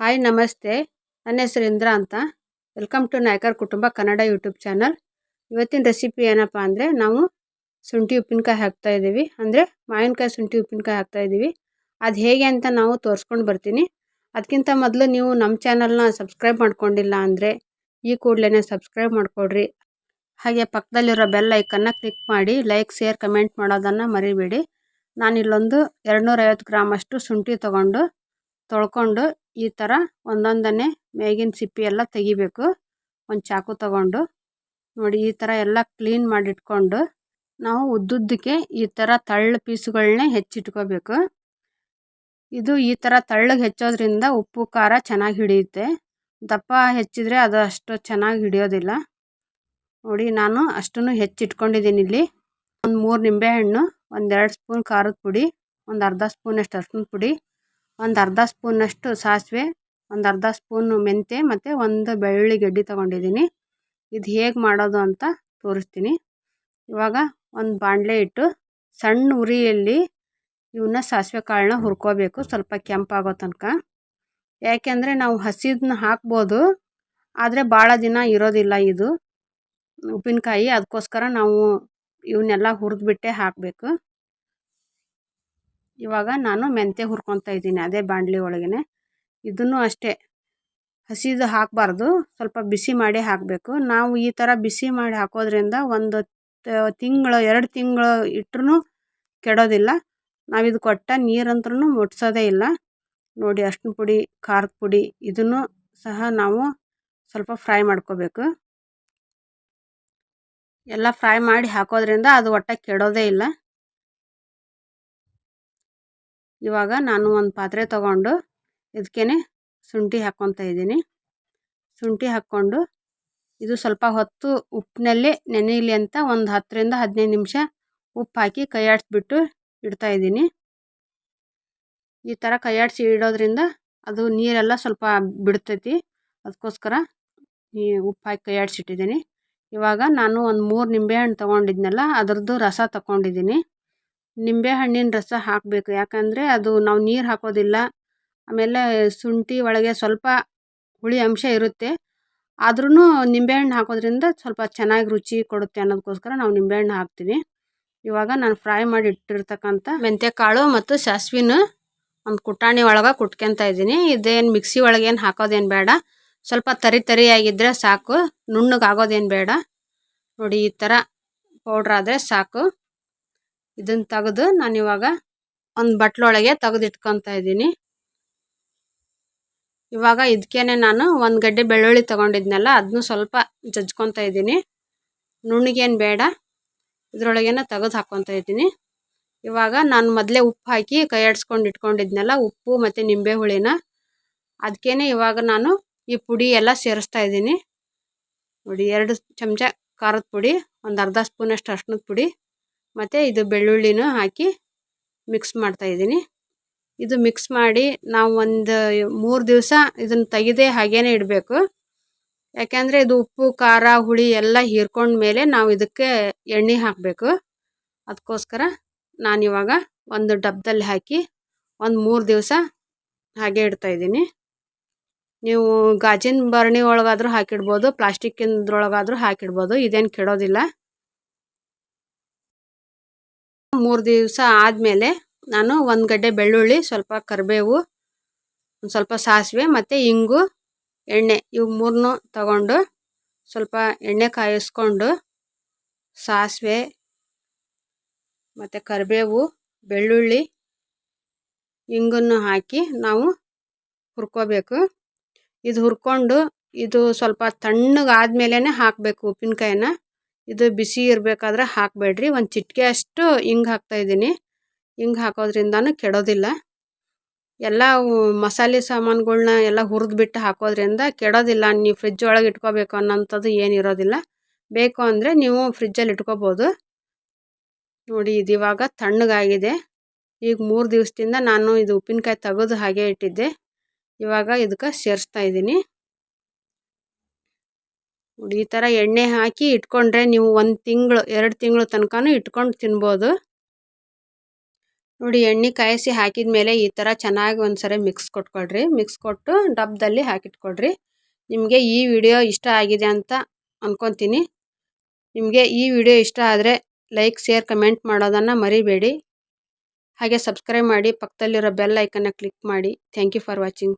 Hi ನಮಸ್ತೆ. ನನ್ನ ಹೆಸರು ಇಂದ್ರ ಅಂತ. ವೆಲ್ಕಮ್ ಟು ನಾಯಕರ್ ಕುಟುಂಬ ಕನ್ನಡ ಯೂಟ್ಯೂಬ್ ಚಾನಲ್ ಇವತ್ತಿನ ರೆಸಿಪಿ ಏನಪ್ಪ ಅಂದರೆ ನಾವು ಶುಂಠಿ ಉಪ್ಪಿನಕಾಯಿ ಹಾಕ್ತಾ ಇದ್ದೀವಿ. ಅಂದರೆ ಮಾವಿನಕಾಯಿ ಶುಂಠಿ ಉಪ್ಪಿನಕಾಯಿ ಹಾಕ್ತಾ ಇದ್ದೀವಿ. ಅದು ಹೇಗೆ ಅಂತ ನಾವು ತೋರಿಸ್ಕೊಂಡು ಬರ್ತೀನಿ. ಅದಕ್ಕಿಂತ ಮೊದಲು ನೀವು ನಮ್ಮ ಚಾನಲ್ನ ಸಬ್ಸ್ಕ್ರೈಬ್ ಮಾಡ್ಕೊಂಡಿಲ್ಲ ಅಂದರೆ ಈ ಕೂಡಲೇ ಸಬ್ಸ್ಕ್ರೈಬ್ ಮಾಡಿಕೊಡ್ರಿ. ಹಾಗೆ ಪಕ್ಕದಲ್ಲಿರೋ ಬೆಲ್ ಐಕನ್ನ ಕ್ಲಿಕ್ ಮಾಡಿ ಲೈಕ್ ಶೇರ್ ಕಮೆಂಟ್ ಮಾಡೋದನ್ನು ಮರಿಬೇಡಿ. ನಾನು ಇಲ್ಲೊಂದು ಎರಡುನೂರೈವತ್ತು ಗ್ರಾಮಷ್ಟು ಶುಂಠಿ ತೊಗೊಂಡು ತೊಳ್ಕೊಂಡು ಈ ಥರ ಒಂದೊಂದನ್ನೇ ಮೇಗಿನ ಸಿಪ್ಪಿ ಎಲ್ಲ ತೆಗಿಬೇಕು. ಒಂದು ಚಾಕು ತಗೊಂಡು. ನೋಡಿ ಈ ಥರ ಎಲ್ಲ ಕ್ಲೀನ್ ಮಾಡಿಟ್ಕೊಂಡು ನಾವು ಉದ್ದುದ್ದಕ್ಕೆ ಈ ಥರ ತಳ್ಳು ಪೀಸುಗಳನ್ನೇ ಹೆಚ್ಚಿಟ್ಕೋಬೇಕು. ಇದು ಈ ಥರ ತಳ್ಳಗೆ ಹೆಚ್ಚೋದ್ರಿಂದ ಉಪ್ಪು, ಖಾರ ಚೆನ್ನಾಗಿ ಹಿಡಿಯುತ್ತೆ. ದಪ್ಪ ಹೆಚ್ಚಿದರೆ ಅದು ಅಷ್ಟು ಚೆನ್ನಾಗಿ ಹಿಡಿಯೋದಿಲ್ಲ. ನೋಡಿ ನಾನು ಅಷ್ಟನ್ನು ಹೆಚ್ಚಿಟ್ಕೊಂಡಿದ್ದೀನಿ ಇಲ್ಲಿ. ಒಂದು ಮೂರು ನಿಂಬೆಹಣ್ಣು ಒಂದೆರಡು ಸ್ಪೂನ್ ಖಾರದ ಪುಡಿ, ಒಂದು ಅರ್ಧ ಸ್ಪೂನಷ್ಟು ಅರ್ಶಿನ ಪುಡಿ. ಒಂದು ಅರ್ಧ ಸ್ಪೂನಷ್ಟು ಸಾಸಿವೆ, ಒಂದು ಅರ್ಧ ಸ್ಪೂನು ಮೆಂತ್ಯ ಮತ್ತು ಒಂದು ಬೆಳ್ಳುಳ್ಳಿ ಗಡ್ಡೆ ತೊಗೊಂಡಿದ್ದೀನಿ. ಇದು ಹೇಗೆ ಮಾಡೋದು ಅಂತ ತೋರಿಸ್ತೀನಿ. ಇವಾಗ ಒಂದು ಬಾಣಲೆ ಇಟ್ಟು ಸಣ್ಣ ಉರಿಯಲ್ಲಿ ಇವನ್ನ ಸಾಸಿವೆ ಕಾಳನ್ನ ಹುರ್ಕೋಬೇಕು, ಸ್ವಲ್ಪ ಕೆಂಪಾಗೋ ತನಕ. ಯಾಕೆಂದರೆ ನಾವು ಹಸಿದನ್ನ ಹಾಕ್ಬೋದು, ಆದರೆ ಭಾಳ ದಿನ ಇರೋದಿಲ್ಲ ಇದು. ಉಪ್ಪಿನಕಾಯಿ ಅದಕ್ಕೋಸ್ಕರ ನಾವು ಇವನ್ನೆಲ್ಲ ಹುರಿದ್ಬಿಟ್ಟೆ ಹಾಕಬೇಕು. ಇವಾಗ ನಾನು ಮೆಂತ್ಯ ಹುರ್ಕೊತಾ ಇದ್ದೀನಿ, ಅದೇ ಬಾಂಡ್ಲಿ ಒಳಗೇ ಇದನ್ನು ಅಷ್ಟೇ. ಹಸಿದು ಹಾಕಬಾರ್ದು, ಸ್ವಲ್ಪ ಬಿಸಿ ಮಾಡಿ ಹಾಕಬೇಕು. ನಾವು ಈ ಥರ ಬಿಸಿ ಮಾಡಿ ಹಾಕೋದ್ರಿಂದ ಒಂದು ತಿಂಗಳು, ಎರಡು ತಿಂಗಳು ಇಟ್ರೂ ಕೆಡೋದಿಲ್ಲ. ನಾವು ಇದು ಕೊಟ್ಟ ನೀರಂತ್ರೂ ಮುಟ್ಸೋದೇ ಇಲ್ಲ. ನೋಡಿ ಅರ್ಶಿನ ಪುಡಿ, ಖಾರದ ಪುಡಿ ಇದನ್ನು ಸಹ ನಾವು ಸ್ವಲ್ಪ ಫ್ರೈ ಮಾಡ್ಕೋಬೇಕು. ಎಲ್ಲ ಫ್ರೈ ಮಾಡಿ ಹಾಕೋದ್ರಿಂದ ಅದು ಒಟ್ಟ ಕೆಡೋದೇ ಇಲ್ಲ. ಇವಾಗ ನಾನು ಒಂದು ಪಾತ್ರೆ ತಗೊಂಡು ಇದಕ್ಕೇ ಶುಂಠಿ ಹಾಕ್ಕೊತಾ ಇದ್ದೀನಿ. ಶುಂಠಿ ಹಾಕ್ಕೊಂಡು ಇದು ಸ್ವಲ್ಪ ಹೊತ್ತು ಉಪ್ಪಿನಲ್ಲಿ ನೆನೆಯಲಿ ಅಂತ ಒಂದು ಹತ್ತರಿಂದ ಹದಿನೈದು ನಿಮಿಷ ಉಪ್ಪು ಹಾಕಿ ಕೈಯಾಡಿಸ್ಬಿಟ್ಟು ಇಡ್ತಾ ಇಡ್ತಾಯಿದ್ದೀನಿ ಈ ಥರ ಕೈಯಾಡಿಸಿ ಇಡೋದ್ರಿಂದ ಅದು ನೀರೆಲ್ಲ ಸ್ವಲ್ಪ ಬಿಡ್ತೈತಿ. ಅದಕ್ಕೋಸ್ಕರ ಈ ಉಪ್ಪು ಹಾಕಿ ಕೈಯಾಡಿಸಿಟ್ಟಿದ್ದೀನಿ. ಇವಾಗ ನಾನು ಒಂದು ಮೂರು ನಿಂಬೆಹಣ್ಣು ತೊಗೊಂಡಿದ್ನಲ್ಲ ಅದರದ್ದು ರಸ ತಗೊಂಡಿದ್ದೀನಿ. ನಿಂಬೆಹಣ್ಣಿನ ರಸ ಹಾಕಬೇಕು. ಯಾಕಂದರೆ ಅದು ನಾವು ನೀರು ಹಾಕೋದಿಲ್ಲ. ಆಮೇಲೆ ಶುಂಠಿ ಒಳಗೆ ಸ್ವಲ್ಪ ಹುಳಿ ಅಂಶ ಇರುತ್ತೆ. ಆದ್ರೂ ನಿಂಬೆಹಣ್ಣು ಹಾಕೋದ್ರಿಂದ ಸ್ವಲ್ಪ ಚೆನ್ನಾಗಿ ರುಚಿ ಕೊಡುತ್ತೆ ಅನ್ನೋದಕ್ಕೋಸ್ಕರ ನಾವು ನಿಂಬೆಹಣ್ಣು ಹಾಕ್ತೀವಿ ಇವಾಗ ನಾನು ಫ್ರೈ ಮಾಡಿ ಇಟ್ಟಿರ್ತಕ್ಕಂಥ ಮೆಂತ್ಯಕಾಳು ಮತ್ತು ಸಾಸ್ವಿನ ಒಂದು ಕುಟಾಣಿ ಒಳಗೆ ಕುಟ್ಕೊತಾ ಇದ್ದೀನಿ. ಇದೇನು ಮಿಕ್ಸಿ ಒಳಗೇನು ಹಾಕೋದೇನು ಬೇಡ. ಸ್ವಲ್ಪ ತರಿ ತರಿಯಾಗಿದ್ದರೆ ಸಾಕು. ನುಣ್ಣಗೆ ಆಗೋದೇನು ಬೇಡ. ನೋಡಿ ಈ ಥರ ಪೌಡ್ರ್ ಆದರೆ ಸಾಕು. ಇದನ್ನು ತೆಗೆದು ನಾನಿವಾಗ ಒಂದು ಬಟ್ಲೊಳಗೆ ತೆಗೆದು ಇಟ್ಕೊತಾ ಇದ್ದೀನಿ. ಇವಾಗ ಇದಕ್ಕೇನೆ ನಾನು ಒಂದು ಗಡ್ಡೆ ಬೆಳ್ಳುಳ್ಳಿ ತೊಗೊಂಡಿದ್ನಲ್ಲ ಅದನ್ನು ಸ್ವಲ್ಪ ಜಜ್ಕೊತಾ ಇದ್ದೀನಿ. ನುಣ್ಣಗೇನು ಬೇಡ, ಇದರೊಳಗೇನೆ ತೆಗೆದು ಹಾಕ್ಕೊತಾ ಇದ್ದೀನಿ. ಇವಾಗ ನಾನು ಮೊದಲೇ ಉಪ್ಪು ಹಾಕಿ ಕೈ ಆಡಿಸ್ಕೊಂಡು ಇಟ್ಕೊಂಡಿದ್ನಲ್ಲ, ಉಪ್ಪು ಮತ್ತು ನಿಂಬೆ ಹುಳಿನ ಅದಕ್ಕೇನೆ ಇವಾಗ ನಾನು ಈ ಪುಡಿ ಎಲ್ಲ ಸೇರಿಸ್ತಾ ಇದ್ದೀನಿ. ನೋಡಿ, ಎರಡು ಚಮಚ ಖಾರದ ಪುಡಿ, ಒಂದು ಅರ್ಧ ಸ್ಪೂನಷ್ಟು ಅರ್ಶಿನದ ಪುಡಿ. ಮತ್ತು ಇದು ಬೆಳ್ಳುಳ್ಳಿನೂ ಹಾಕಿ ಮಿಕ್ಸ್ ಮಾಡ್ತಾಯಿದ್ದೀನಿ ಇದು ಮಿಕ್ಸ್ ಮಾಡಿ ನಾವು ಒಂದು ಮೂರು ದಿವಸ ಇದನ್ನು ತೆಗೆದೇ ಹಾಗೇನೆ ಇಡಬೇಕು. ಯಾಕೆಂದರೆ ಇದು ಉಪ್ಪು, ಖಾರ, ಹುಳಿ ಎಲ್ಲ ಹೀರ್ಕೊಂಡ ಮೇಲೆ ನಾವು ಇದಕ್ಕೆ ಎಣ್ಣೆ ಹಾಕಬೇಕು. ಅದಕ್ಕೋಸ್ಕರ ನಾನಿವಾಗ ಒಂದು ಡಬ್ಬದಲ್ಲಿ ಹಾಕಿ ಒಂದು ಮೂರು ದಿವಸ ಹಾಗೆ ಇಡ್ತಾಯಿದ್ದೀನಿ ನೀವು ಗಾಜಿನ ಭರಣಿ ಒಳಗಾದರೂ ಹಾಕಿಡ್ಬೋದು, ಪ್ಲಾಸ್ಟಿಕ್ಕಿಂದ್ರೊಳಗಾದರೂ ಹಾಕಿಡ್ಬೋದು, ಇದೇನು ಕೆಡೋದಿಲ್ಲ. ಮೂರು ದಿವಸ ಆದಮೇಲೆ ನಾನು ಒಂದು ಗಡ್ಡೆ ಬೆಳ್ಳುಳ್ಳಿ, ಸ್ವಲ್ಪ ಕರಿಬೇವು, ಒಂದು ಸ್ವಲ್ಪ ಸಾಸಿವೆ ಮತ್ತು ಇಂಗು, ಎಣ್ಣೆ ಇವು ಮೂರನ್ನೂ ತಗೊಂಡು ಸ್ವಲ್ಪ ಎಣ್ಣೆ ಕಾಯಿಸ್ಕೊಂಡು ಸಾಸಿವೆ ಮತ್ತು ಕರಿಬೇವು, ಬೆಳ್ಳುಳ್ಳಿ ಇಂಗನ್ನು ಹಾಕಿ ನಾವು ಹುರ್ಕೋಬೇಕು. ಇದು ಹುರ್ಕೊಂಡು ಇದು ಸ್ವಲ್ಪ ತಣ್ಣಗಾದ್ಮೇಲೆ ಹಾಕಬೇಕು ಉಪ್ಪಿನಕಾಯಿನ ಇದು ಬಿಸಿ ಇರಬೇಕಾದ್ರೆ ಹಾಕಬೇಡ್ರಿ. ಒಂದು ಚಿಟಿಕೆ ಅಷ್ಟು ಹಿಂಗೆ ಹಾಕ್ತಾಯಿದ್ದೀನಿ ಹಿಂಗೆ ಹಾಕೋದ್ರಿಂದನೂ ಕೆಡೋದಿಲ್ಲ. ಎಲ್ಲ ಮಸಾಲೆ ಸಾಮಾನುಗಳನ್ನ ಎಲ್ಲ ಹುರಿದ್ಬಿಟ್ಟು ಹಾಕೋದ್ರಿಂದ ಕೆಡೋದಿಲ್ಲ. ನೀವು ಫ್ರಿಜ್ ಒಳಗೆ ಇಟ್ಕೋಬೇಕು ಅನ್ನೋಂಥದ್ದು ಏನಿರೋದಿಲ್ಲ ಬೇಕು ಅಂದರೆ ನೀವು ಫ್ರಿಜ್ಜಲ್ಲಿ ಇಟ್ಕೋಬೋದು. ನೋಡಿ, ಇದು ಇವಾಗ ತಣ್ಣಗಾಗಿದೆ. ಈಗ ಮೂರು ದಿವಸದಿಂದ ನಾನು ಇದು ಉಪ್ಪಿನಕಾಯಿ ತೆಗೆದು ಹಾಗೆ ಇಟ್ಟಿದ್ದೆ. ಇವಾಗ ಇದಕ್ಕೆ ಸೇರಿಸ್ತಾ ಇದ್ದೀನಿ. ಈ ಥರ ಎಣ್ಣೆ ಹಾಕಿ ಇಟ್ಕೊಂಡ್ರೆ ನೀವು ಒಂದು ತಿಂಗಳು, ಎರಡು ತಿಂಗಳು ತನಕನೂ ಇಟ್ಕೊಂಡು ತಿನ್ಬೋದು. ನೋಡಿ ಎಣ್ಣೆ ಕಾಯಿಸಿ ಹಾಕಿದ ಮೇಲೆ ಈ ಥರ ಚೆನ್ನಾಗಿ ಒಂದ್ಸರಿ ಮಿಕ್ಸ್ ಕೊಟ್ಕೊಳ್ರಿ. ಮಿಕ್ಸ್ ಕೊಟ್ಟು ಡಬ್ಬದಲ್ಲಿ ಹಾಕಿಟ್ಕೊಳ್ರಿ. ನಿಮಗೆ ಈ ವಿಡಿಯೋ ಇಷ್ಟ ಆಗಿದೆ ಅಂತ ಅಂದ್ಕೊತೀನಿ ನಿಮಗೆ ಈ ವಿಡಿಯೋ ಇಷ್ಟ ಆದರೆ ಲೈಕ್, ಶೇರ್, ಕಮೆಂಟ್ ಮಾಡೋದನ್ನು ಮರಿಬೇಡಿ. ಹಾಗೆ ಸಬ್ಸ್ಕ್ರೈಬ್ ಮಾಡಿ ಪಕ್ಕದಲ್ಲಿರೋ ಬೆಲ್ ಐಕನ್ನ ಕ್ಲಿಕ್ ಮಾಡಿ. Thank you for watching.